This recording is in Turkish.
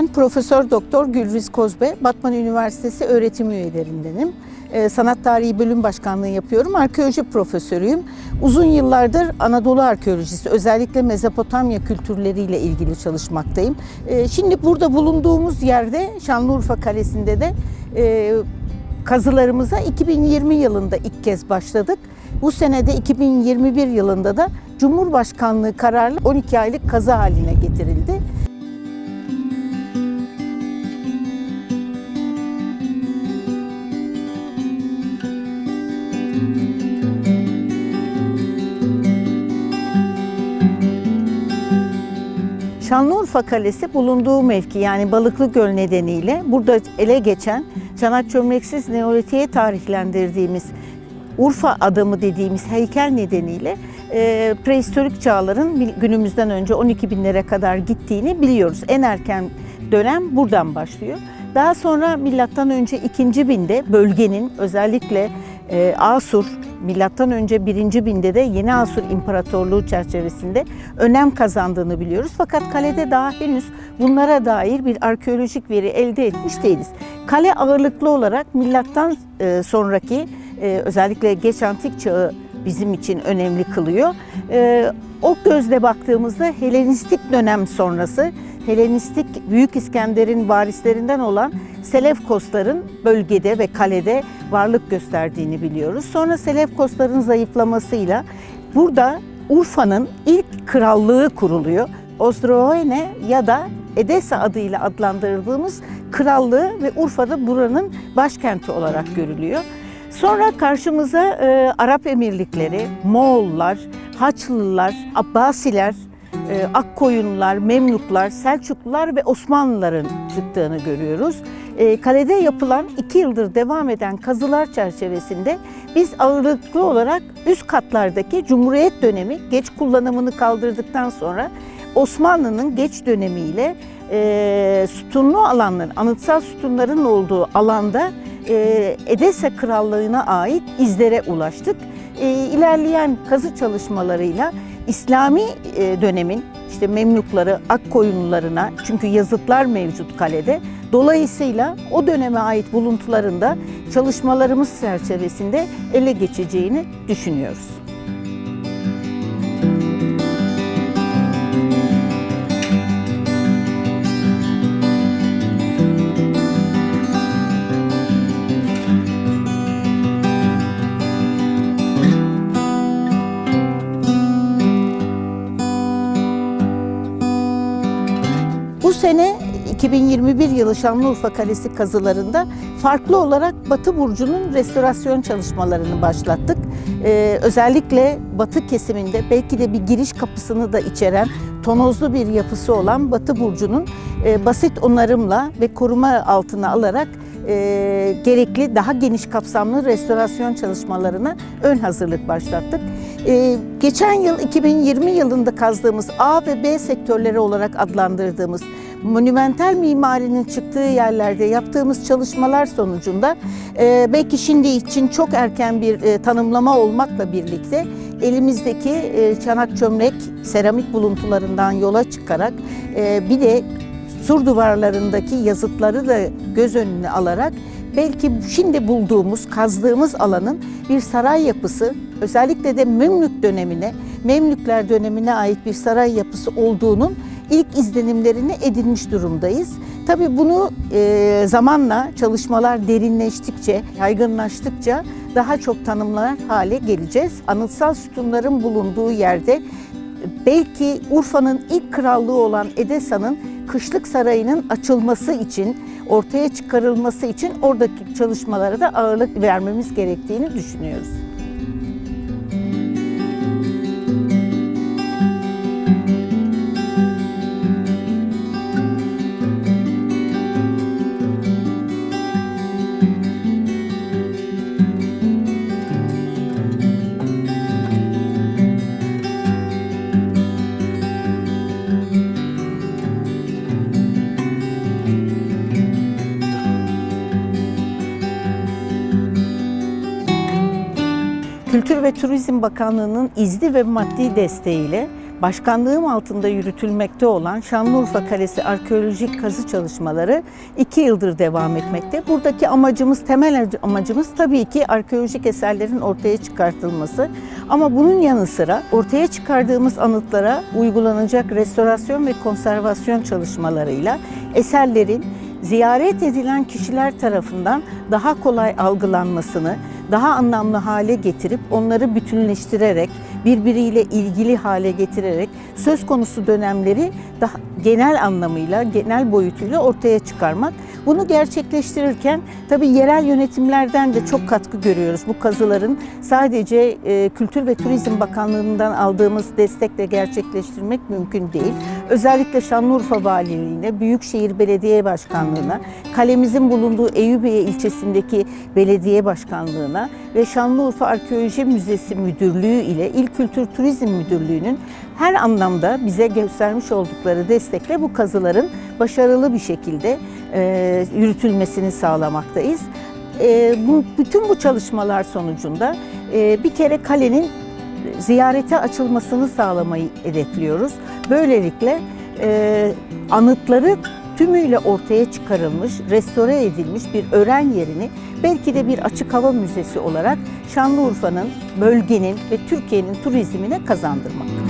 Ben Profesör Doktor Gülriz Kozbe, Batman Üniversitesi öğretim üyelerindenim. Ee, Sanat Tarihi Bölüm Başkanlığı yapıyorum. Arkeoloji profesörüyüm. Uzun yıllardır Anadolu arkeolojisi, özellikle Mezopotamya kültürleriyle ilgili çalışmaktayım. Ee, Şimdi burada bulunduğumuz yerde Şanlıurfa Kalesi'nde de e, kazılarımıza 2020 yılında ilk kez başladık. Bu senede 2021 yılında da Cumhurbaşkanlığı kararlı 12 aylık kazı haline getirildi. Şanlıurfa Kalesi bulunduğu mevki yani Balıklı Göl nedeniyle burada ele geçen çanak çömleksiz Neolitiğe tarihlendirdiğimiz Urfa adamı dediğimiz heykel nedeniyle e, prehistorik çağların günümüzden önce 12 binlere kadar gittiğini biliyoruz. En erken dönem buradan başlıyor. Daha sonra milattan önce 2. binde bölgenin özellikle e, Asur milattan önce 1. binde de Yeni Asur İmparatorluğu çerçevesinde önem kazandığını biliyoruz. Fakat kalede daha henüz bunlara dair bir arkeolojik veri elde etmiş değiliz. Kale ağırlıklı olarak milattan e, sonraki e, özellikle geç antik çağı bizim için önemli kılıyor. E, o gözle baktığımızda Helenistik dönem sonrası Helenistik Büyük İskender'in varislerinden olan Selevkosların bölgede ve kalede varlık gösterdiğini biliyoruz. Sonra Selevkosların zayıflamasıyla burada Urfa'nın ilk krallığı kuruluyor. Ostroene ya da Edessa adıyla adlandırdığımız krallığı ve Urfa'da buranın başkenti olarak görülüyor. Sonra karşımıza e, Arap Emirlikleri, Moğollar, Haçlılar, Abbasiler, e, Akkoyunlular, Memluklar, Selçuklular ve Osmanlıların çıktığını görüyoruz. E, kalede yapılan iki yıldır devam eden kazılar çerçevesinde biz ağırlıklı olarak üst katlardaki Cumhuriyet dönemi geç kullanımını kaldırdıktan sonra Osmanlı'nın geç dönemiyle e, sütunlu alanların, anıtsal sütunların olduğu alanda e, Edessa Krallığı'na ait izlere ulaştık. E, ilerleyen kazı çalışmalarıyla İslami e, dönemin işte Memlukları, Akkoyunlularına çünkü yazıtlar mevcut kalede. Dolayısıyla o döneme ait buluntuların da çalışmalarımız çerçevesinde ele geçeceğini düşünüyoruz. 2021 yılı Şanlıurfa Kalesi kazılarında farklı olarak Batı Burcu'nun restorasyon çalışmalarını başlattık. Ee, özellikle batı kesiminde belki de bir giriş kapısını da içeren tonozlu bir yapısı olan Batı Burcu'nun e, basit onarımla ve koruma altına alarak e, gerekli daha geniş kapsamlı restorasyon çalışmalarına ön hazırlık başlattık. E, geçen yıl 2020 yılında kazdığımız A ve B sektörleri olarak adlandırdığımız monümental mimarinin çıktığı yerlerde yaptığımız çalışmalar sonucunda e, belki şimdi için çok erken bir e, tanımlama olmakla birlikte elimizdeki e, çanak çömlek seramik buluntularından yola çıkarak e, bir de sur duvarlarındaki yazıtları da göz önüne alarak belki şimdi bulduğumuz, kazdığımız alanın bir saray yapısı, özellikle de Memlük dönemine, Memlükler dönemine ait bir saray yapısı olduğunun ilk izlenimlerini edinmiş durumdayız. Tabii bunu e, zamanla çalışmalar derinleştikçe, yaygınlaştıkça daha çok tanımlar hale geleceğiz. Anıtsal sütunların bulunduğu yerde belki Urfa'nın ilk krallığı olan Edessa'nın Kışlık Sarayı'nın açılması için, ortaya çıkarılması için oradaki çalışmalara da ağırlık vermemiz gerektiğini düşünüyoruz. Kültür ve Turizm Bakanlığı'nın izni ve maddi desteğiyle başkanlığım altında yürütülmekte olan Şanlıurfa Kalesi arkeolojik kazı çalışmaları iki yıldır devam etmekte. Buradaki amacımız, temel amacımız tabii ki arkeolojik eserlerin ortaya çıkartılması. Ama bunun yanı sıra ortaya çıkardığımız anıtlara uygulanacak restorasyon ve konservasyon çalışmalarıyla eserlerin ziyaret edilen kişiler tarafından daha kolay algılanmasını, daha anlamlı hale getirip onları bütünleştirerek, birbiriyle ilgili hale getirerek söz konusu dönemleri daha genel anlamıyla, genel boyutuyla ortaya çıkarmak. Bunu gerçekleştirirken tabii yerel yönetimlerden de çok katkı görüyoruz. Bu kazıların sadece e, Kültür ve Turizm Bakanlığı'ndan aldığımız destekle gerçekleştirmek mümkün değil. Özellikle Şanlıurfa Valiliğine, Büyükşehir Belediye Başkanlığı'na, kalemizin bulunduğu Eyüpiye ilçesindeki belediye başkanlığına ve Şanlıurfa Arkeoloji Müzesi Müdürlüğü ile İl Kültür Turizm Müdürlüğü'nün her anlamda bize göstermiş oldukları destekle bu kazıların başarılı bir şekilde e, yürütülmesini sağlamaktayız. E, bu, bütün bu çalışmalar sonucunda e, bir kere kalenin ziyarete açılmasını sağlamayı hedefliyoruz. Böylelikle e, anıtları tümüyle ortaya çıkarılmış, restore edilmiş bir öğren yerini belki de bir açık hava müzesi olarak Şanlıurfa'nın, bölgenin ve Türkiye'nin turizmine kazandırmak.